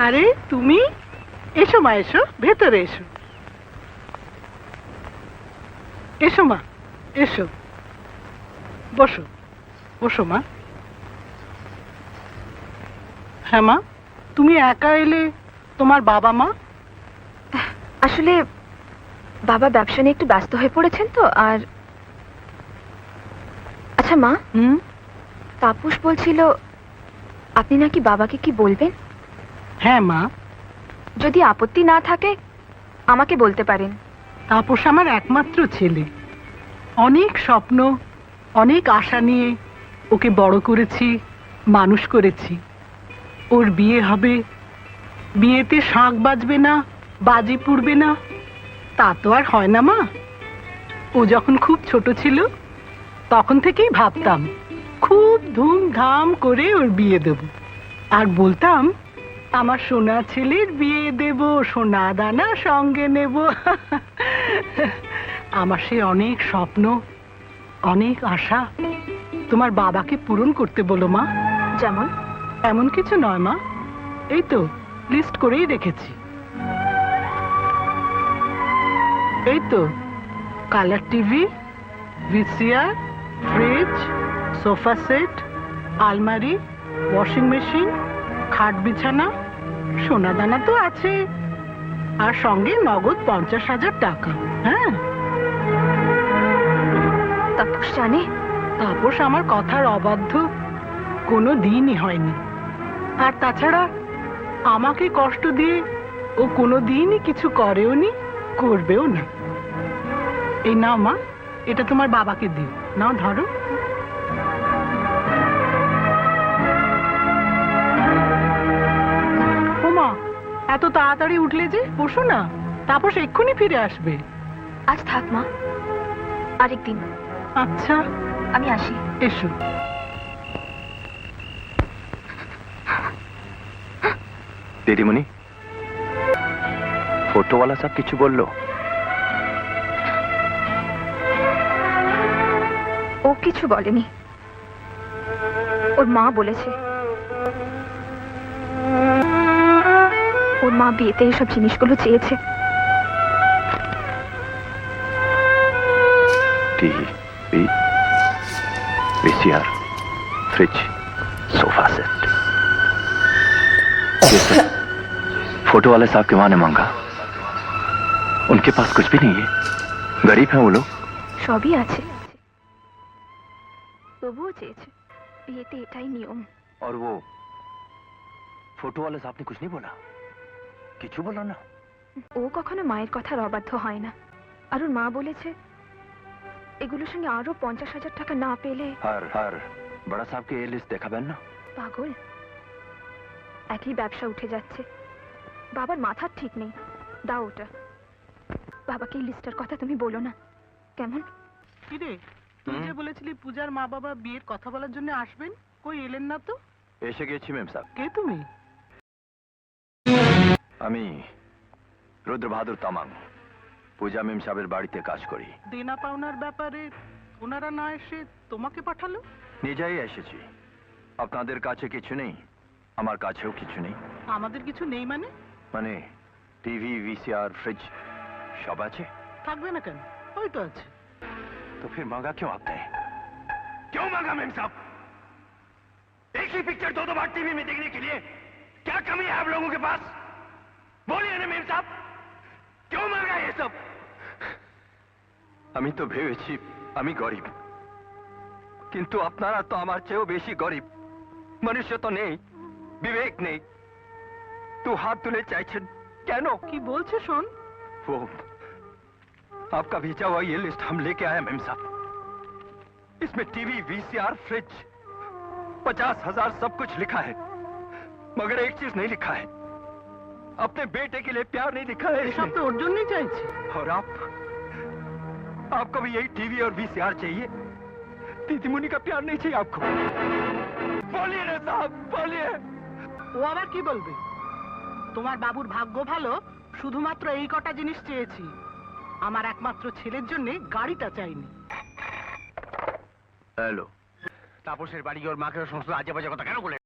আরে তুমি? এসো মা এসো ভেতরে এসো। এসো মা এসো। বসো বসো মা। হ্যাঁ মা তুমি একা এলে তোমার বাবা মা? আসলে বাবা ব্যবসা নিয়ে একটু ব্যস্ত হয়ে পড়েছেন তো আর আচ্ছা মা হুম? তাপস বলছিল আপনি নাকি বাবাকে কি বলবেন? হ্যাঁ মা। যদি আপত্তি না থাকে আমাকে বলতে পারেন। তাপস আমার একমাত্র ছেলে। অনেক স্বপ্ন অনেক আশা নিয়ে ওকে বড় করেছি মানুষ করেছি। ওর বিয়ে হবে। বিয়েতে শাঁখ বাজবে না বাজি পুড়বে না তা তো আর হয় না মা। ও যখন খুব ছোট ছিল তখন থেকেই ভাবতাম খুব ধুমধাম করে ওর বিয়ে দেব। আর বলতাম আমার সোনা ছেলের বিয়ে দেব সোনা দানা সঙ্গে নেব। আমার সে অনেক স্বপ্ন অনেক আশা। তোমার বাবাকে পূরণ করতে বলো মা। যেমন? এমন কিছু নয় মা। এই তো লিস্ট করেই রেখেছি। এই তো colour TV VCR fridge sofa set আলমারি ওয়াশিং মেশিন খাট বিছানা সোনা দানা তো আছে আর সঙ্গে নগদ পঞ্চাশ হাজার টাকা হ্যাঁ? তাপস জানে? তাপস আমার কথার অবাধ্য কোনো দিনই হয়নি। আর তাছাড়া আমাকে কষ্ট দিয়ে ও কোনো দিনই কিছু করেও নি করবেও না। এই নাও মা এটা তোমার বাবাকে দিও। নাও ধরো। এত তাড়াতাড়ি উঠলে যে বসো না। তাপস এক্ষুনি ফিরে আসবে। আজ থাক মা। আরেকদিন। আচ্ছা। আমি আসি। এসো। দিদিমণি ফটোওয়ালা সব কিছু বলল? ও কিছু বলেনি। ওর মা বলেছে। মা বিয়েতে এইসব জিনিসগুলো চেয়েছে टीवी भी वीसीआर फ्रिज सोफा सेट ये सब फोटो वाले साहब के माँ ने मांगा उनके पास कुछ भी नहीं है गरीब हैं वो लोग সবই আছে তবুও চেয়েছে বিয়েতে এটাই নিয়ম और वो फोटो वाले साहब ने कुछ नहीं बोला কিছু বলো না। ও কখনো মায়ের কথা অবাধ্য হয় না। আর ওর মা বলেছে এগুলোর সঙ্গে আরও পঞ্চাশ হাজার টাকা না পেলে আর আর বড়া সাহেবকে এ লিস্ট দেখাবেন না? পাগল। একই ব্যবসা উঠে যাচ্ছে। বাবার মাথার ঠিক নেই। দাও ওটা। বাবাকে এই লিস্টার কথা তুমি বলো না। কেমন? কিরে তুই যে বলেছিলি পূজার মা বাবা বিয়ের কথা বলার জন্য আসবেন কই এলেন না তো? এসে গেছি ম্যাম সাহেব। কে তুমি? আমি রুদ্র বাহাদুর তামাং পূজা মেম সাহেবের বাড়িতে কাজ করি দেনা পাওনার ব্যাপারে ওনারা না এসে তোমাকে পাঠালো নিজেই এসেছি আপনাদের কাছে কিছু নেই আমার কাছেও কিছু নেই আমাদের কিছু নেই মানে মানে টিভি ভিসিআর ফ্রিজ सब আছে থাকবে না কেন ওই তো আছে तो फिर मांगा क्यों आपने क्यों मांगा मेम साहब एक ही पिक्चर दो दो बार टीवी में देखने के लिए क्या कमी है आप लोगों के पास बोलिए ना मेम साहब क्यों मांगा ये सब আমি তো ভেবেছি আমি গরিব কিন্তু আপনারা তো আমার চেয়েও বেশি গরিব মনুষ্য তো নেই বিবেক নেই তো হাত তুলে চাইছেন কেন কি বলছে শোন वो आपका भेजा हुआ ये लिस्ट हम लेके आए मेम साहब इसमें टीवी वीसीआर फ्रिज पचास हजार सब कुछ लिखा है मगर एक चीज नहीं लिखा है अपने बेटे के लिए प्यार नहीं लिखा है এসব इसमें। তো ওর জন্যই চাইছি और आप आपको भी यही टीवी और वीसीआर चाहिए दीदी मुनि का प्यार नहीं चाहिए आपको बोलिए ना साहब बोलिए ও আবার কি বলবে তোমার বাবুর ভাগ্য ভালো শুধুমাত্র এই কটা জিনিস চেয়েছি আমার একমাত্র ছেলের জন্য গাড়িটা চাইনি हेलो তাপসের বাড়ি ওর মাকে ওর সমস্ত আজে বাজে কথা কেন বলে